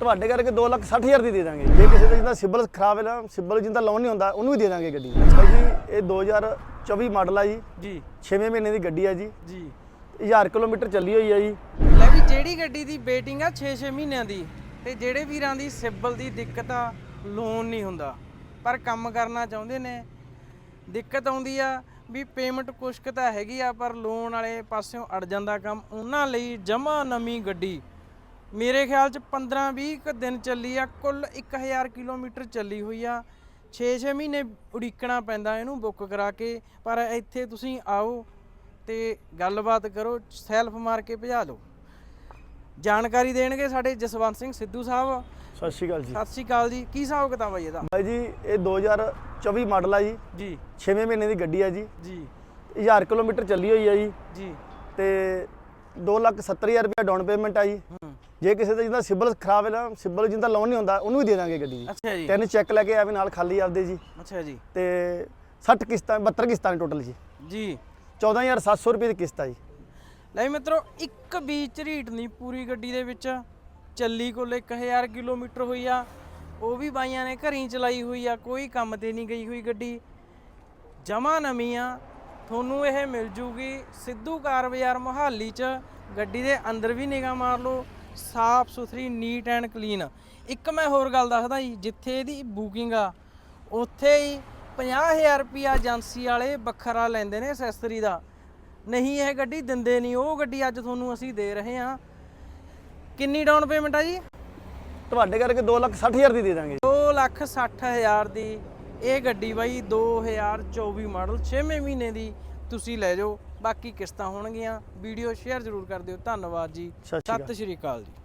ਤੁਹਾਡੇ ਕਰਕੇ 2 ਲੱਖ 60 ਹਜ਼ਾਰ ਦੀ ਦੇ ਦਾਂਗੇ। ਜੇ ਕਿਸੇ ਦਾ ਜਿੰਦਾ ਸਿਬਲ ਖਰਾਬ ਹੈ ਨਾ ਸਿਬਲ ਜਿੰਦਾ ਲੋਨ ਨਹੀਂ ਹੁੰਦਾ ਉਹਨੂੰ ਵੀ ਦੇ ਦਾਂਗੇ ਗੱਡੀ। ਅੱਛਾ ਜੀ ਇਹ 2024 ਮਾਡਲ ਆ ਜੀ। ਜੀ। 6ਵੇਂ ਮਹੀਨੇ ਦੀ ਗੱਡੀ ਆ ਜੀ। ਜੀ। 1000 ਕਿਲੋਮੀਟਰ ਚੱਲੀ ਹੋਈ ਆ ਜੀ। ਲੈ ਵੀ ਜਿਹੜੀ ਗੱਡੀ ਦੀ ਵੇਟਿੰਗ ਆ 6-6 ਮਹੀਨਿਆਂ ਦੀ ਤੇ ਜਿਹੜੇ ਵੀਰਾਂ ਦੀ ਸਿਬਲ ਦੀ ਦਿੱਕਤ ਆ ਲੋਨ ਨਹੀਂ ਹੁੰਦਾ। ਪਰ ਕੰਮ ਕਰਨਾ ਚਾਹੁੰਦੇ ਨੇ। ਦਿੱਕਤ ਆਉਂਦੀ ਆ ਵੀ ਪੇਮੈਂਟ ਕੁਛ ਕੁ ਤਾਂ ਹੈਗੀ ਆ ਪਰ ਲੋਨ ਵਾਲੇ ਪਾਸਿਓਂ ਅੜ ਜਾਂਦਾ ਕੰਮ। ਉਹਨਾਂ ਲਈ ਜਮਾ ਨਵੀਂ ਗੱਡੀ ਮੇਰੇ ਖਿਆਲ ਚ 15-20 ਕੁ ਦਿਨ ਚੱਲੀ ਆ ਕੁੱਲ 1000 ਕਿਲੋਮੀਟਰ ਚੱਲੀ ਹੋਈ ਆ। 6-6 ਮਹੀਨੇ ਉਡੀਕਣਾ ਪੈਂਦਾ ਇਹਨੂੰ ਬੁੱਕ ਕਰਾ ਕੇ ਪਰ ਇੱਥੇ ਤੁਸੀਂ ਆਓ ਤੇ ਗੱਲਬਾਤ ਕਰੋ ਸੈਲਫ ਮਾਰ ਕੇ ਭਜਾ ਲਓ ਜਾਣਕਾਰੀ ਦੇਣਗੇ ਸਾਡੇ ਜਸਵੰਤ ਸਿੰਘ ਸਿੱਧੂ ਸਾਹਿਬ। ਸਤਿ ਸ਼੍ਰੀ ਅਕਾਲ ਜੀ। ਸਤਿ ਸ਼੍ਰੀ ਅਕਾਲ ਜੀ। ਕੀ ਹਿਸਾਬ ਕਿਤਾਬ ਹੈ ਇਹਦਾ? ਬਾਈ ਜੀ ਇਹ 2024 ਮਾਡਲ ਆ ਜੀ। ਜੀ। 6ਵੇਂ ਮਹੀਨੇ ਦੀ ਗੱਡੀ ਆ ਜੀ। ਜੀ। 1000 ਕਿਲੋਮੀਟਰ ਚੱਲੀ ਹੋਈ ਆ ਜੀ। ਜੀ। ਤੇ 2 ਲੱਖ 70 ਹਜ਼ਾਰ ਰੁਪਏ ਡਾਊਨ ਪੇਮੈਂਟ ਆ ਜੀ। ਜੇ ਕਿਸੇ ਦਾ ਜਿੰਦਾ ਸਿਬਲ ਖਰਾਬ ਹੈ ਨਾ ਸਿਬਲ ਜਿੰਦਾ ਲੋਨ ਨਹੀਂ ਹੁੰਦਾ ਉਹਨੂੰ ਵੀ ਦੇ ਦਾਂਗੇ ਗੱਡੀ ਜੀ ਅੱਛਾ ਜੀ। ਤਿੰਨ ਚੈੱਕ ਲੈ ਕੇ ਆਵੇ ਨਾਲ ਖਾਲੀ ਆਪਦੇ ਜੀ। ਅੱਛਾ ਜੀ। ਤੇ 60 ਕਿਸ਼ਤਾਂ 72 ਕਿਸ਼ਤਾਂ ਨੇ ਟੋਟਲ ਜੀ। ਜੀ। 14700 ਰੁਪਏ ਦੀ ਕਿਸ਼ਤ ਆ ਜੀ। ਲੈ ਮਿੱਤਰੋ ਇੱਕ ਵੀ ਝਰੀਟ ਨਹੀਂ ਪੂਰੀ ਗੱਡੀ ਦੇ ਵਿੱਚ। ਚੱਲੀ ਕੋਲ 1000 ਕਿਲੋਮੀਟਰ ਹੋਈ ਆ। ਉਹ ਵੀ ਬਾਈਆਂ ਨੇ ਘਰੀਂ ਚਲਾਈ ਹੋਈ ਆ ਕੋਈ ਕੰਮ ਤੇ ਨਹੀਂ ਗਈ ਹੋਈ ਗੱਡੀ। ਜਮਾ ਨਵੀਂ ਆ ਤੁਹਾਨੂੰ ਇਹ ਮਿਲ ਜੂਗੀ ਸਿੱਧੂ ਕਾਰ ਬਾਜ਼ਾਰ ਮੁਹਾਲੀ ਚ। ਗੱਡੀ ਦੇ ਅੰਦਰ ਵੀ ਨਿਗਾਹ ਮਾਰ ਲਓ। ਸਾਫ਼ ਸੁਥਰੀ ਨੀਟ ਐਂਡ ਕਲੀਨ ਇੱਕ ਮੈਂ ਹੋਰ ਗੱਲ ਦੱਸਦਾ ਜੀ ਜਿੱਥੇ ਇਹਦੀ ਬੁਕਿੰਗ ਆ ਉੱਥੇ ਹੀ 50000 ਰੁਪਿਆ ਏਜੰਸੀ ਵਾਲੇ ਵੱਖਰਾ ਲੈਂਦੇ ਨੇ ਅਸੈਸਰੀ ਦਾ। ਨਹੀਂ ਇਹ ਗੱਡੀ ਦਿੰਦੇ ਨਹੀਂ ਉਹ ਗੱਡੀ ਅੱਜ ਤੁਹਾਨੂੰ ਅਸੀਂ ਦੇ ਰਹੇ ਹਾਂ। ਕਿੰਨੀ ਡਾਊਨ ਪੇਮੈਂਟ ਆ ਜੀ? ਤੁਹਾਡੇ ਕਰਕੇ 2 ਲੱਖ 60 ਹਜ਼ਾਰ ਦੀ ਦੇ ਦਾਂਗੇ। 2 ਲੱਖ 60 ਹਜ਼ਾਰ ਦੀ। ਇਹ ਗੱਡੀ ਬਾਈ 2024 ਮਾਡਲ 6ਵੇਂ ਮਹੀਨੇ ਦੀ। ਤੁਸੀਂ ਲੈ ਜਾਓ। ਬਾਕੀ ਕਿਸ਼ਤਾਂ ਹੋਣਗੀਆਂ। ਵੀਡੀਓ ਸ਼ੇਅਰ ਜ਼ਰੂਰ ਕਰ ਦਿਓ। ਧੰਨਵਾਦ ਜੀ। ਸਤਿ ਸ਼੍ਰੀ ਅਕਾਲ। ਜੀ।